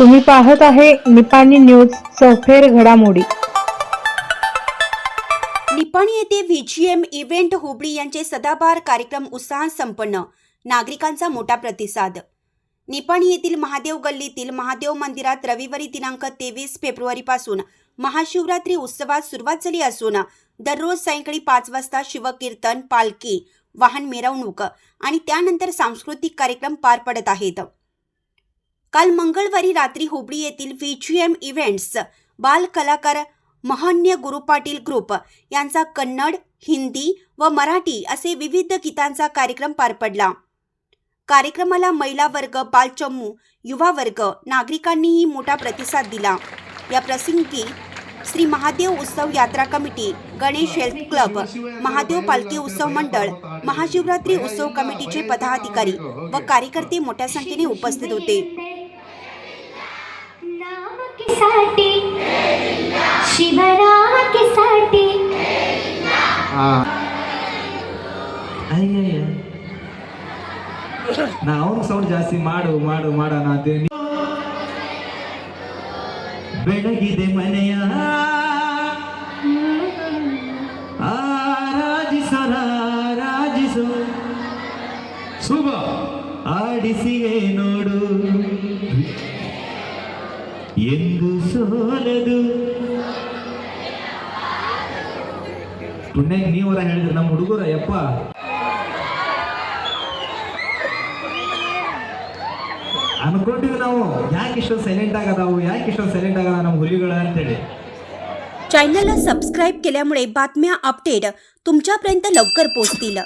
तुम्ही पाहत आहे निपाणी न्यूज चौफेर घडामोडी. निपाणी येथे व्हीजीएम इव्हेंट हुबळी यांचे सदाबहार कार्यक्रम उत्साहात संपन्न. नागरिकांचा मोठा प्रतिसाद. निपाणी येथील महादेव गल्लीतील महादेव मंदिरात रविवारी दिनांक तेवीस फेब्रुवारीपासून महाशिवरात्री उत्सवात सुरुवात झाली असून दररोज सायंकाळी पाच वाजता शिवकीर्तन पालखी वाहन मिरवणूक आणि त्यानंतर सांस्कृतिक कार्यक्रम पार पडत आहेत. काल मंगळवारी रात्री हुबळी येथील व्हीजीएम इव्हेंट्स बाल कलाकार महान्य गुरु पाटील ग्रुप यांचा कन्नड हिंदी व मराठी असे विविध गीतांचा कार्यक्रम पार पडला. कार्यक्रमाला महिला वर्ग बालचम्मू युवा वर्ग नागरिकांनीही मोठा प्रतिसाद दिला. या प्रसंगी श्री महादेव उत्सव यात्रा committee Ganesh health club Mahadev पालखी उत्सव मंडळ महाशिवरात्री उत्सव कमिटीचे पदाधिकारी व कार्यकर्ते मोठ्या संख्येने उपस्थित होते. ಶಿವರಾಮಕ್ಕೆ ಸಾಟಿ. ಅಯ್ಯಯ್ಯ. ನಾ ಅವ್ರಿಗೆ ಸೌಂಡ್ ಜಾಸ್ತಿ ಮಾಡು ಮಾಡು, ಮಾಡೋಣ ಅಂತೇಳಿ. ಬೆಳಗಿದೆ ಮನೆಯ ಆರಾಜಿಸರ ರಾಜಿಸು ಶುಭ. ಆಡಿಸಿಯೇ ನೋಡು ಎಂದು ಸೋಲದು. ಪುಣ್ಯ ನೀವರ ಹೇಳಿದ್ರೆ ನಮ್ಮ ಹುಡುಗರ ಯಪ್ಪ ಅನ್ಕೊಂಡಿವಿ ನಾವು ಯಾಕೆ ಇಷ್ಟೊಂದು ಸೈಲೆಂಟ್ ಆಗದಾವು ಯಾಕೆ ಇಷ್ಟೊಂದು ಸೈಲೆಂಟ್ ಆಗದ ನಮ್ಮ ಹುಲಿಗಳ ಅಂತೇಳಿ चॅनलला सबस्क्राईब केल्यामुळे बातम्या अपडेट तुमच्यापर्यंत लवकर पोहोचतील